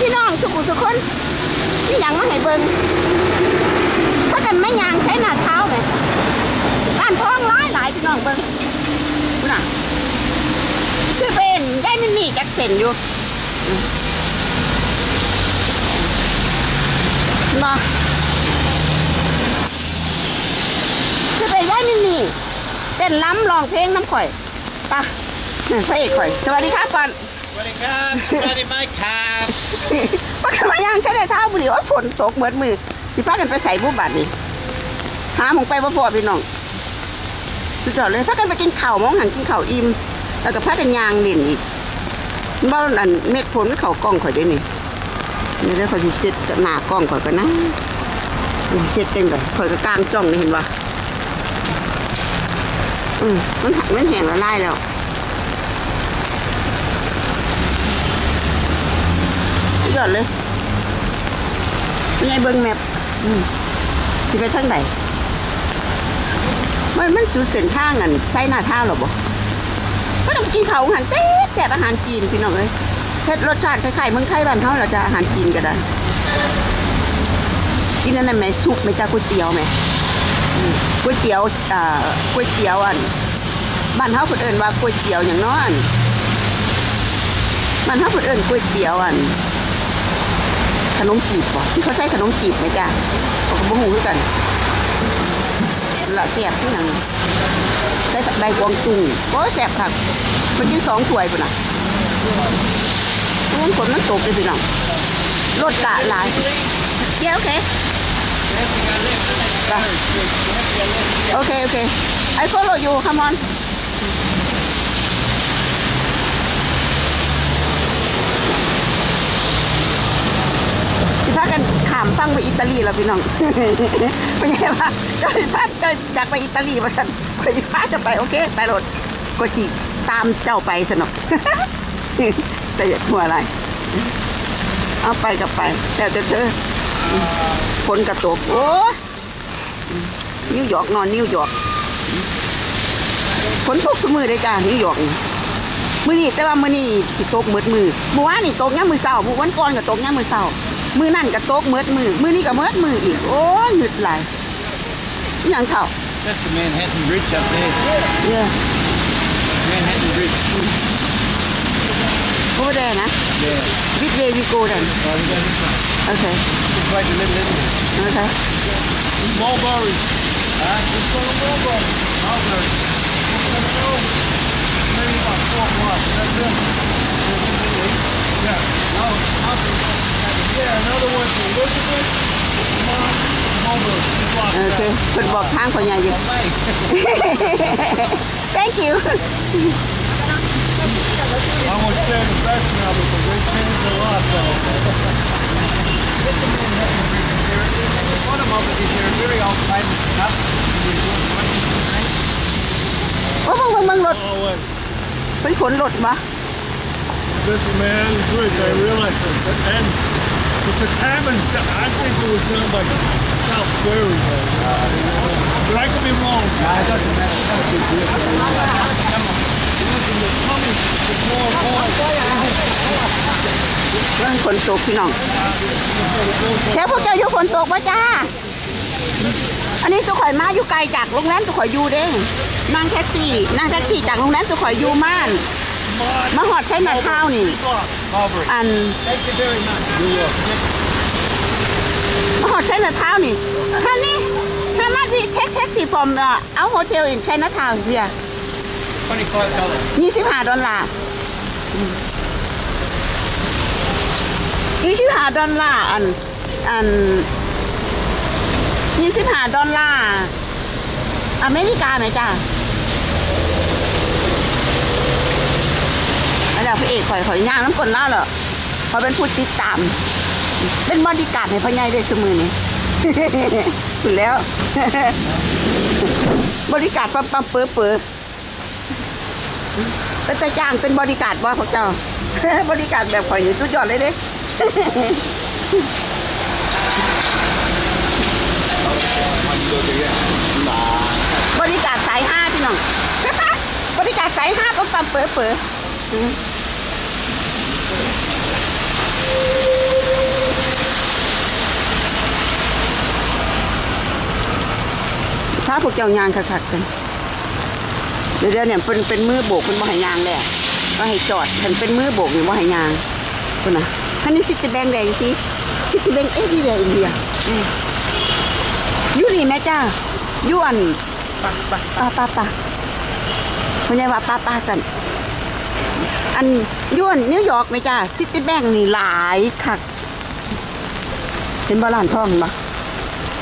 พี่น้องสุขุสุคนพี่ยังมาให้เบิ่งถ้ากันไม่ยางใช้หนาเท้าไหมร้านทองหลายหลายพี่น้องเบิ่งดูน่ะซื้อเป็นยายมินนี่จักเซนอยู่มาซื้อไปยายมินนี่เต้นล้ำรองเพลงน้ำข่อยไปะนี่พระเอกข่อย สวัสดีครับก่อน วัสดีครับสวัสดีไหมครับว่ากันมาย่างใช้ได้เท้าบุหรี่ว่าฝนตกเหมือนมือที่พากันไปใส่บุบัตนี่หาหมองไปบ่พอพี่น้องสุดยอดเลยพากันไปกินข้าวมองหันกินข้าวอิ่มแล้วก็พากันยางเล่นอีกบ้านอันเม็ดผลมันเขากล้องข่อยได้นี่นี่ได้ข่อยสิเซ็ตกับหน้ากล้องข่อยก็นะสิเซ็ตจังไดข่อยก็กลางจ้องนี่เห็นบ่อืมมันหักมันแห้งละลายแล้ว สุด ยอดเลยเป็นไงเบิ้งแมพอืมสิไปทางไหนมันมันสุดเส้นทางอันใช้หน้าท่าหรอบ่ก็ต้องกินเขาอาหารแซ่บแซ่บอาหารจีนพี่น้องเอ้ยเผ็ดรสชาติคล้ายๆเมืองไทยบ้านเขาเราจะอาหารจีนก็ได้ กินอันนั้นไหมซุปไหมจ้าก๋วยเตี๋ยวไหมก๋วยเตี๋ยวอ่าก๋วยเตี๋ยวอันบ้านเขาเพิ่นเอิ้นว่าก๋วยเตี๋ยวอย่างน้อยอันบ้านเขาเพิ่นเอิ้นก๋วยเตี๋ยวอัน ขนมจีบบ่ที่เขาใช้ขนมจีบไหมจ้าเขาก็บ่ฮู้คือกันละเสียบที่หนังใช้ใบกวางตุ้งโอ้แซ่บคักมันกินสองถ้วยพุ่นน่ะรุ่นฝนมันตกเลยพี่น้องรถกะหลายเดี๋ยวโอเคโอเคโอเค I follow you come on สิพากันขามฟังไปอิตาลีแล้วพี่น้องไม่ใช่ว่าเจะพาจะอยากไปอิตาลีมาสั่นก็สิพาจะไปโอเค ไปรถก็สิตามเจ้าไปสนุกแต่อย่าหัวอะไร เอาไปกับไป แต่เธอเธอฝนกระตกโอ้ยนิวยอร์กนอนนิวยอร์กฝนตกสมือเลยจ้านิวยอร์กมือนี่แต่ว่ามือนี่สิตกมืดมือเมื่อวานนี่ตกย่ามมือเศร้าเมื่อวันก่อนก็ตกย่ามมือเศร้า มือนั่นก็ตกมืดมือ มือนี่ก็มืดมืออีก โอ้ยหงึดไหลายอหย่างเท่า That's the Manhattan Bridge up there เนี่ย Manhattan Bridge โอ้แดนะ yeah วิดเววิโกแดน oh, we got this one โอเค it's like a little Italy โอเค mulberries huh? just go to mulberries mulberries maybe about four blocks that's it yeah no mulberries yeah another one to Elizabeth come on mulberries two blocks โอเคคนบอกทางคนใหญ่อยู่ Hey. thank you I won't say the best now because they changed a lot though. One of them is your very old famous cup. ว่าเบิ่งเบิ่งเบิ่งรถ Oh, wait. เป็นขนรถปะ This man bridge, I realized it. But then, but the Tammans, I think it was done by South Ferry. But I could be wrong. No, it doesn't matter. Come on. The coming is more important. เรื่องฝนตกพี่น้องแค่พวกเจ้าอยู่ฝนตกปะจ้า อันนี้ตัวข่อยมาอยู่ไกลจากโรงแรมตัวข่อยอยู่เด้นั่งแท็กซี่ นั่งแท็กซี่จากโรงแรมตัวข่อยอยู่ม่าน มาหอดใช้หน้าเท้านี่ Marbury. อัน Thank you very much. You're welcome. มาหอดใช้หน้าเท้านี่ท่านนี้ถ้ามาที่แท็กแท็กซี่ฟอร์มเอาโฮเทลอินใช้หน้าเท้าเพีย Twenty-five dollars. ยี่สิบห้าดอลลาร์ยี่สิบห้าดอลลาร์อันอันยี่สิบห้าดอลลาร์อเมริกาไหมจ้า แล้วพระเอกข่อยข่อยย่างน้ำกลนล่าเหรอข่อเป็นผู้ติดตาม เป็นบอดี้การ์ดให้พ่อใหญ่ด้สมือนี่คุณแล้ว บริการปั๊มปั๊มเปื้อเปื้อเป็นตาจ้างเป็นบริการบ่พวกเจ้า บริการแบบข่อยนี่สุดยอดเลยเด้บริการสายห้าพี่น้องบริการสายห้าปั๊มปั๊มเป๋อเป๋อ ถ้าพวกเจ้ายางขัดกัน เดี๋ยวเนี่ยเป็นเป็นมือโบกเป็นบ่หายางแหละก็ให้จอดฉันเป็นมือโบกอยู่บ่หายางคุณนะคันนี้สิตี้แบงแดงสิสิตี้แบงเอ็กซ์ดีเลยอินเดียอยู่นี่แม่จ้ายูอันปะปะปะปะาคุณยายว่าปะปะสันอัน ยวนนิวยอร์กไหมจ้าซิตี้แบงค์นี่หลายคักเห็นบ่ร้านทองเห็นบ่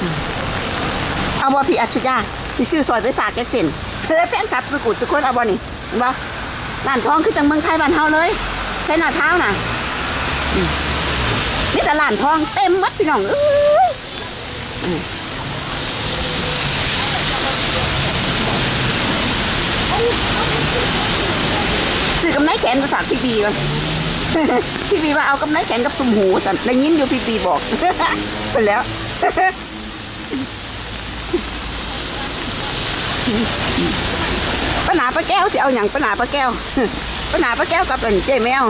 อืมเอาบ่พี่อัจฉริยะสิซื้อซอยไปฝากแกเส้นเธอแฟนคลับสุกุสุคนเอาบ่นี่เห็นบ่ร้านทองคือจังเมืองไทยบ้านเฮาเลยใช้หน้าเท้าน่ะอืมมีแต่ร้านทองเต็มหมดพี่น้องเอ้ยอ ซื้อกำไนแขนมาฝากพี่บีก่อนพี่บีว่าเอากำไนแขนกับตุ่มหูสันได้ยินอยู่พี่บีบอกไปแล้วป้าหนาป้าแก้วสิเอาอย่างป้าหนาป้าแก้วป้าหนาป้าแก้วกับเป็นเจ๊แมว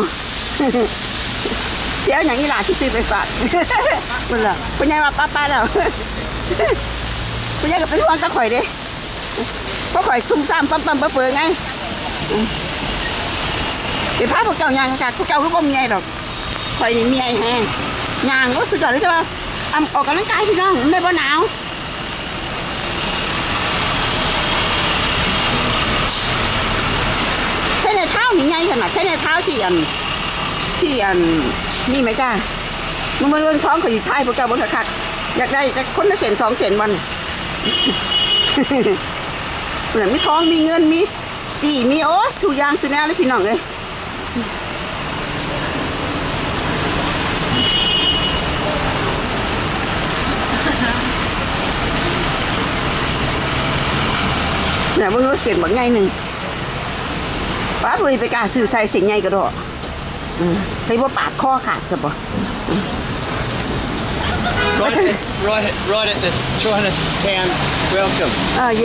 สิเอาอย่างอีหลาที่ซื้อไปฝากมันละปัญญาว่าป้าป้าแล้วปัญญาก็เป็นห่วงตะข่อยเด้เพราะข่อยซุ่มซ่ามปั๊มปั๊มเปื่อๆไง ไปพาพวกเจ้ายางจากพวกเจ้าก็บ่มีไงดอกข่อยนี่มีไอ้แห้งยางก็สุดยอดเลยใช่ป่ะอำออกกำลังกายพี่น้องมันได้บ่หนาวใช้ในเท้านี่ไงขนาดใช้ในเท้าที่อันที่อันนี่ไหมจ้ามันมันมันท้องเขาอยู่ท้ายพวกเจ้าบ่คักอยากได้แต่คนละเศษสองเศษวันเหมือนมีท้องมีเงินมีจีมีโอ้ทุกยางสุดแน่เลยพี่น้องเอ้ย เนี่ยมึงรถเก่งบักไงหนึ่งป้าบริไปกล้าซื้อใส่เสียงไงก็ดอกอืมไปว่าปาดคอขาดซะบ่ Right at, right at, right at the Chinatown welcome. เออเ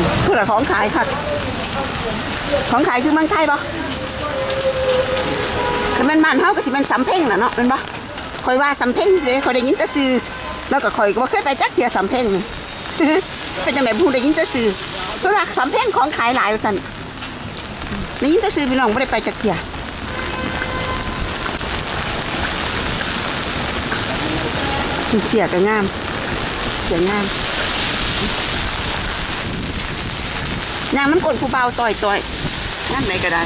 ย่น้องฟ้าเย่คืออะไรของขายค่ะ ของขายคือเมืองไทยปะคือมันมันเฮาก็สิเป็นสำเพ็งน่ะเนาะเป็นปะคอยว่าสำเพ็งสิคอยได้ยินแต่ซื้อแล้วก็คอยก็เคยไปจักเทียสำเพ็งนี่เป็นจังไดผู้ได้ยินแต่ซื้อเพราะว่าสำเพ็งของขายหลายว่าซั่นได้ยินแต่ซื้อพี่น้องบ่ได้ไปจักเทียเสียก็งามเสียงาม ยางมันกดผู้เบาต่อยต่อยงานไหนก็ได้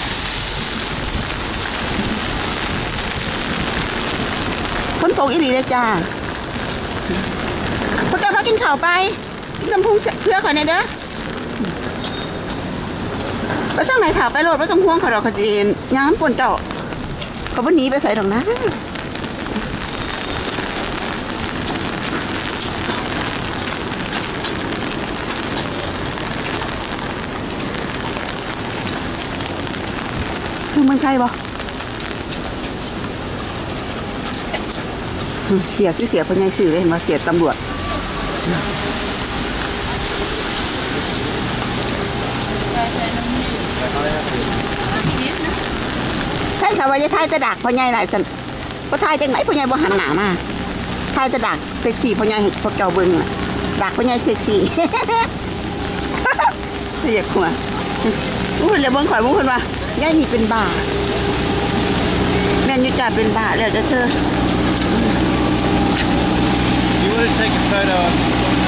ฝนตกอีหลีเลยจ้าพวกแกพากินข้าวไปกินตำพุงเพื่อขอยหน่อยเด้อไปจังไหนข่าวไปโหลดไปจังพวงเขาดอกขจีนยางมันปนเจ้าเขาบ่หนีไปใส่ดอกนะ มืองไทยบ่อืมเสียคือเสียพราะไงสื่อเลยเห็นว่าเสียตำรวจแค่ข่าวว่าจะทายจะดักพราะไงหลายสันพราะทายจังไหนพราะไงบ่หันหนามาทายจะดักเซ็กซี่พราะไงพวกเจ้าเบิ่งดักพราะไงเซ็กซี่เรียกหัวมุ้งเรียกเบิ่งข่อยมุ้งคนว่า ยายนี่เป็นบ้าแม่นอยุจ่าเป็นบ้าแล้วจะเธอ You want to take a photo of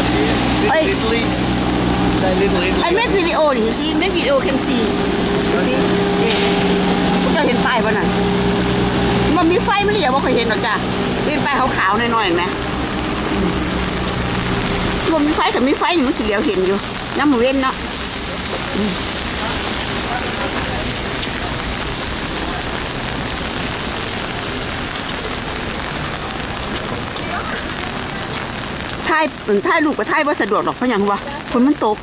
up here? Little Hey. Italy? Say Little Italy. I make video นี่ you see make video can see you see นี่พวกเจ้าเห็นป้ายป่ะน่ะมันมีไฟไม่เหลียวว่าเคยเห็นหรอกจ้ะเป็นป้ายขาวๆหน่อยๆเห็นไหมมันมีไฟกับมีไฟอยู่มันสีเหลียวเห็นอยู่น้ำมันเว้นเนาะอื ถ่ายเอิ่นถ่ายรูปกับถ่ายว่าสะดวกหรอกเพราะอย่างว่าฝนมันตก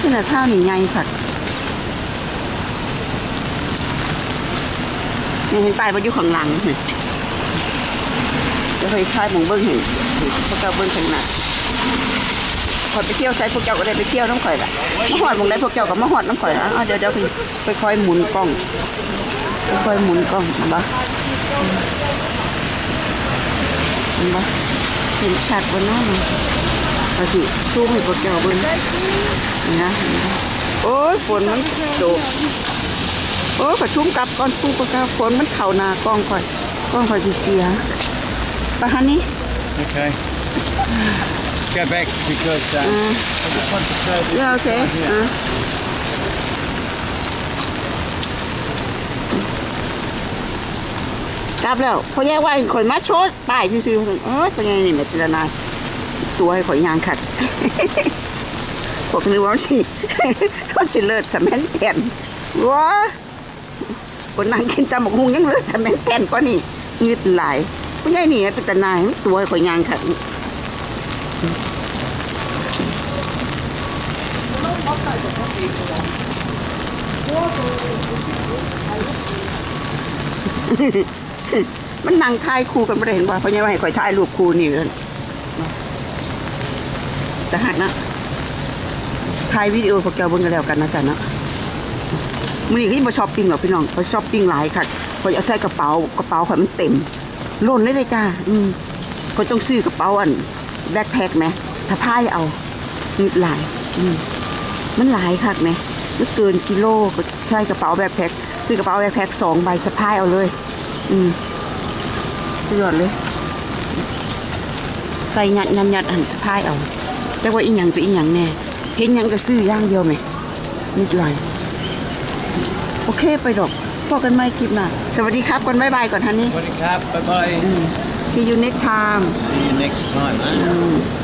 ขนาดข้านี่ไงค่ะนี่เห็นป้ายว่าอยู่ข้างหลังนี่ จะไปทายหมองเบิ้งเห็นพวกเจ้าเบิ้งข้างน้าขอยไปเที่ยวใช้พวกเจ้าก็ได้ไปเที่ยวน้ำข่อยละมาหอดมองได้พวกเจ้าก็มาหอดน้ำข่อยละอ้าวเดี๋ยวเดี๋ยวพี่ไปคอยหมุนกล้องไปคอยหมุนกล้องเห็นปะเห็นปะเห็นชัดบนน้ามันไปสิซูมให้พวกเจ้าเบิ้งนะเห็นปะโอ้ยฝนมันโดดโอ้ประชุ่มกลับก่อนปูประกาฝนมันเข่านากล้องค่อยกล้องค่อยเสีย ไปฮันนี่ Okay. Go back because uh, I just want to show this. เดี๋ยวโอเคอะกลับแล้วพอแย่ว่าข่อยมาโชดป้ายซื่อๆเออเป็นไงนี่แม่พิจารณาตัวให้ข่อยยางขัด พวกนึกว่ามันสิ มันสิเลิศสะแม่นแก่นว้าคนนั่งกินตำบักหุงยังเลิศสะแม่นแก่นกว่านี่งึดหลาย พวกใหญ่นี่เป็นตาหนายตัวข่อยยางขัดมันนั่งถ่ายคู่กันไม่ได้เห็นว่าเพราะยังไงข่อยถ่ายรูปคู่นี่เลยแต่หากนะถ่ายวิดีโอพวกแกบิ่งกันแล้วกันนะจ๊ะเนาะมื้อนี้ก็ยังมาช้อปปิ้งหรอพี่น้องเข่อยช้อปปิ้งหลายค่ะข่อยเอาใส่กระเป๋ากระเป๋าข่อยมันเต็ม ล้นเลยเลยจ้าอืมข่อยต้องซื้อกระเป๋าอันแบ็คแพ็คไหมถ้าพายเอานิดหลาย อืมมันหลายคักไหมมันเกินกิโลก็ใช่กระเป๋าแบ็คแพ็คซื้อกระเป๋าแบ็คแพ็คสองใบสะพายเอาเลย อืมสุดยอดเลย ใส่ยัดยัดยัดหันสะพายเอา แต่ว่าอีหยังไปอีหยังแน่เห็นหยังก็ซื้ออย่างเดียวไหมนิดหน่อย โอเคไปดอก พอกันไม่คลิปหน้าสวัสดีครับก่อนบายบายก่อนฮันนี่ Bye bye. see you next time See you next time, eh?